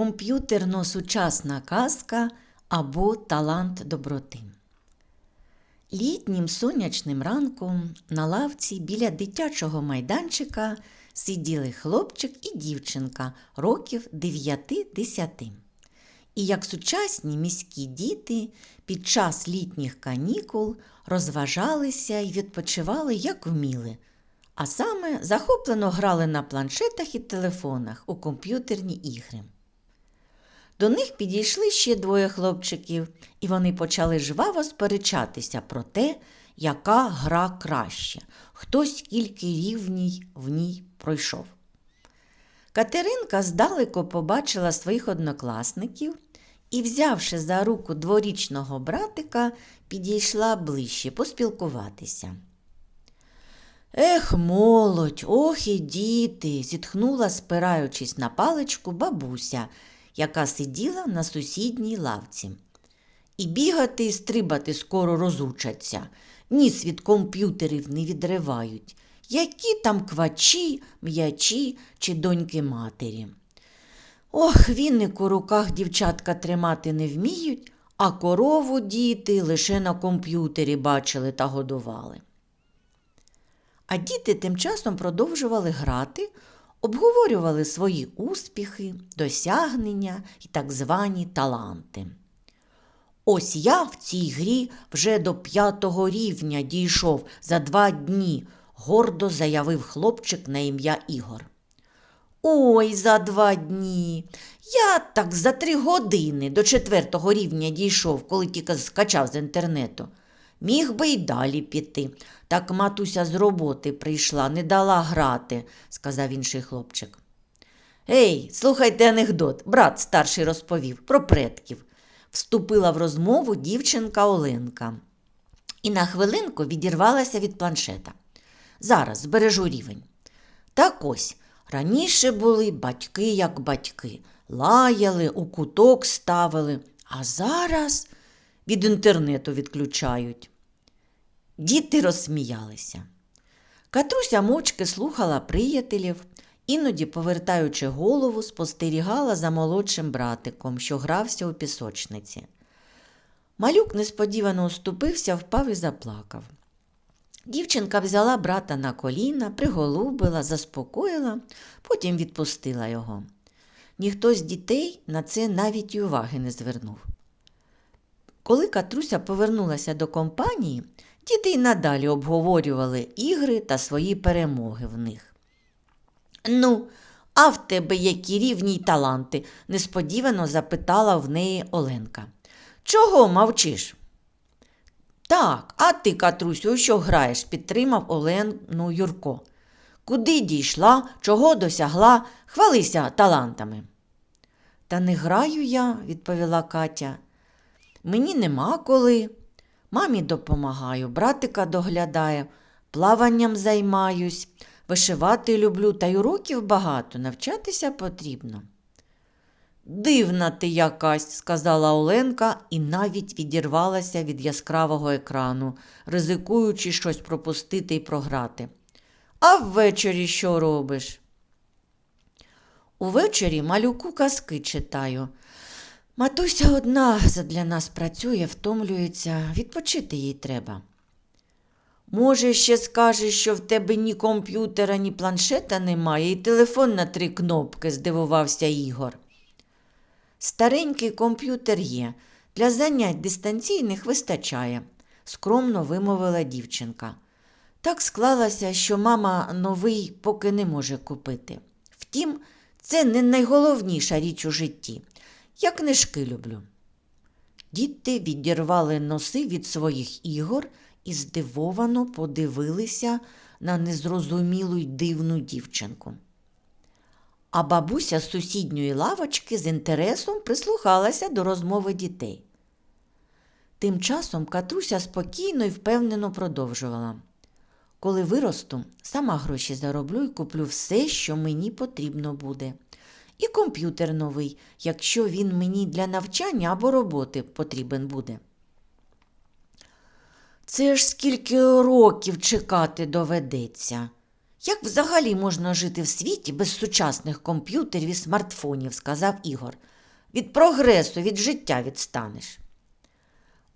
комп'ютерно сучасна казка або талант доброти. Літнім сонячним ранком на лавці біля дитячого майданчика сиділи хлопчик і дівчинка років 9-10. І як сучасні міські діти під час літніх канікул розважалися і відпочивали, як вміли, а саме захоплено грали на планшетах і телефонах у комп'ютерні ігри. До них підійшли ще двоє хлопчиків, і вони почали жваво сперечатися про те, яка гра краще, хто скільки рівній в ній пройшов. Катеринка здалеку побачила своїх однокласників і, взявши за руку дворічного братика, підійшла ближче поспілкуватися. Ех, молодь, ох і діти, зітхнула, спираючись на паличку бабуся, яка сиділа на сусідній лавці. І бігати і стрибати скоро розучаться, ніс від комп'ютерів не відривають. Які там квачі, м'ячі чи доньки матері. Ох, віник у руках дівчатка тримати не вміють, а корову діти лише на комп'ютері бачили та годували. А діти тим часом продовжували грати, обговорювали свої успіхи, досягнення і так звані таланти. Ось я в цій грі вже до п'ятого рівня дійшов за два дні, гордо заявив хлопчик на ім'я Ігор. Ой, за два дні. Я так за три години до четвертого рівня дійшов, коли тільки скачав з інтернету. Міг би й далі піти. Так матуся з роботи прийшла, не дала грати, сказав інший хлопчик. Ей, слухайте анекдот, брат старший розповів про предків. Вступила в розмову дівчинка Оленка і на хвилинку відірвалася від планшета. Зараз збережу рівень. Так ось, раніше були батьки як батьки, лаяли, у куток ставили, а зараз від інтернету відключають. Діти розсміялися. Катруся мовчки слухала приятелів, іноді, повертаючи голову, спостерігала за молодшим братиком, що грався у пісочниці. Малюк несподівано уступився, впав і заплакав. Дівчинка взяла брата на коліна, приголубила, заспокоїла, потім відпустила його. Ніхто з дітей на це навіть і уваги не звернув. Коли Катруся повернулася до компанії, діти й надалі обговорювали ігри та свої перемоги в них. Ну, а в тебе які рівні й таланти? несподівано запитала в неї Оленка. Чого мовчиш? Так, а ти, Катрусю, що граєш? підтримав Олену Юрко. Куди дійшла, чого досягла, хвалися талантами. Та не граю я, відповіла Катя. Мені нема коли. Мамі допомагаю, братика доглядає, плаванням займаюсь, вишивати люблю, та й уроків багато, навчатися потрібно. Дивна ти якась, сказала Оленка і навіть відірвалася від яскравого екрану, ризикуючи щось пропустити і програти. А ввечері що робиш? Увечері малюку казки читаю. Матуся одна задля нас працює, втомлюється, відпочити їй треба. Може, ще скажеш, що в тебе ні комп'ютера, ні планшета немає, і телефон на три кнопки, здивувався Ігор. Старенький комп'ютер є, для занять дистанційних вистачає, скромно вимовила дівчинка. Так склалося, що мама новий поки не може купити. Втім, це не найголовніша річ у житті. Я книжки люблю. Діти відірвали носи від своїх ігор і здивовано подивилися на незрозумілу й дивну дівчинку. А бабуся з сусідньої лавочки з інтересом прислухалася до розмови дітей. Тим часом Катруся спокійно і впевнено продовжувала. Коли виросту, сама гроші зароблю і куплю все, що мені потрібно буде. І комп'ютер новий, якщо він мені для навчання або роботи потрібен буде. Це ж скільки років чекати доведеться, Як взагалі можна жити в світі без сучасних комп'ютерів і смартфонів, сказав Ігор. Від прогресу, від життя відстанеш.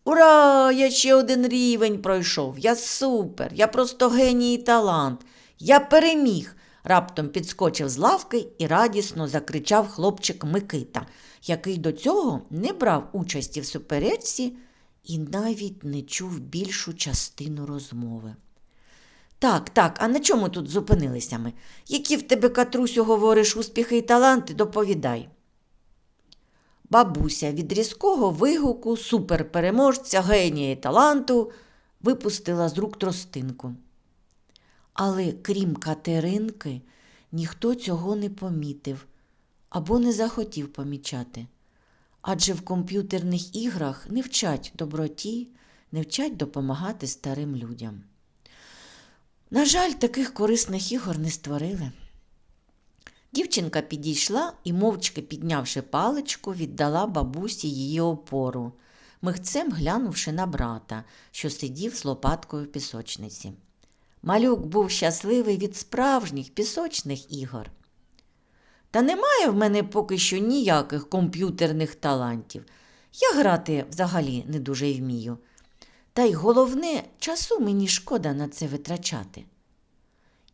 Ура! Я ще один рівень пройшов. Я супер, я просто геній і талант. Я переміг. Раптом підскочив з лавки і радісно закричав хлопчик Микита, який до цього не брав участі в суперечці і навіть не чув більшу частину розмови. Так, так, а на чому тут зупинилися ми? Які в тебе, Катрусю, говориш успіхи і таланти, доповідай. Бабуся від різкого вигуку суперпереможця генія і таланту випустила з рук тростинку. Але крім Катеринки, ніхто цього не помітив або не захотів помічати. Адже в комп'ютерних іграх не вчать доброті, не вчать допомагати старим людям. На жаль, таких корисних ігор не створили. Дівчинка підійшла і, мовчки піднявши паличку, віддала бабусі її опору, михцем глянувши на брата, що сидів з лопаткою в пісочниці. Малюк був щасливий від справжніх пісочних ігор. Та немає в мене поки що ніяких комп'ютерних талантів. Я грати взагалі не дуже вмію. Та й головне, часу мені шкода на це витрачати.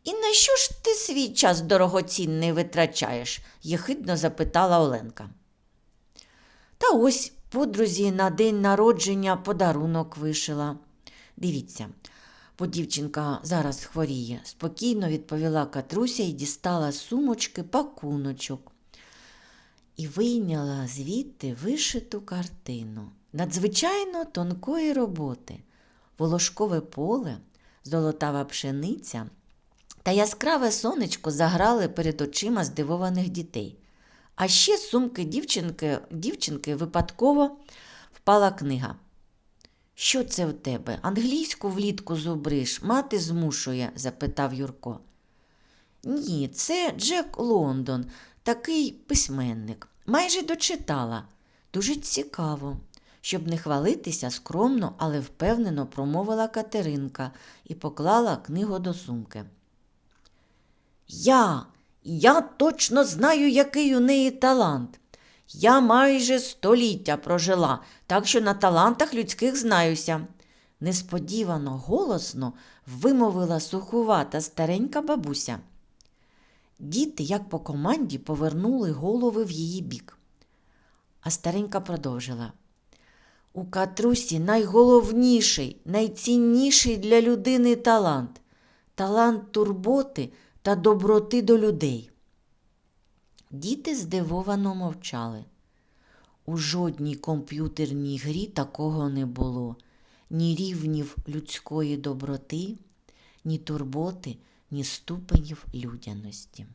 І на що ж ти свій час дорогоцінний витрачаєш? єхидно запитала Оленка. Та ось подрузі на день народження подарунок вишила. Дивіться, бо дівчинка зараз хворіє, спокійно відповіла Катруся і дістала сумочки пакуночок. І вийняла звідти вишиту картину надзвичайно тонкої роботи, волошкове поле, золотава пшениця та яскраве сонечко заграли перед очима здивованих дітей. А ще з сумки дівчинки, дівчинки випадково впала книга. Що це в тебе? Англійську влітку зубриш, мати змушує? запитав Юрко. Ні, це Джек Лондон, такий письменник. Майже дочитала. Дуже цікаво. Щоб не хвалитися, скромно, але впевнено промовила Катеринка і поклала книгу до сумки. Я, я точно знаю, який у неї талант. Я майже століття прожила, так що на талантах людських знаюся. Несподівано голосно вимовила сухувата старенька бабуся. Діти, як по команді, повернули голови в її бік. А старенька продовжила. У катрусі найголовніший, найцінніший для людини талант талант турботи та доброти до людей. Діти здивовано мовчали. У жодній комп'ютерній грі такого не було ні рівнів людської доброти, ні турботи, ні ступенів людяності.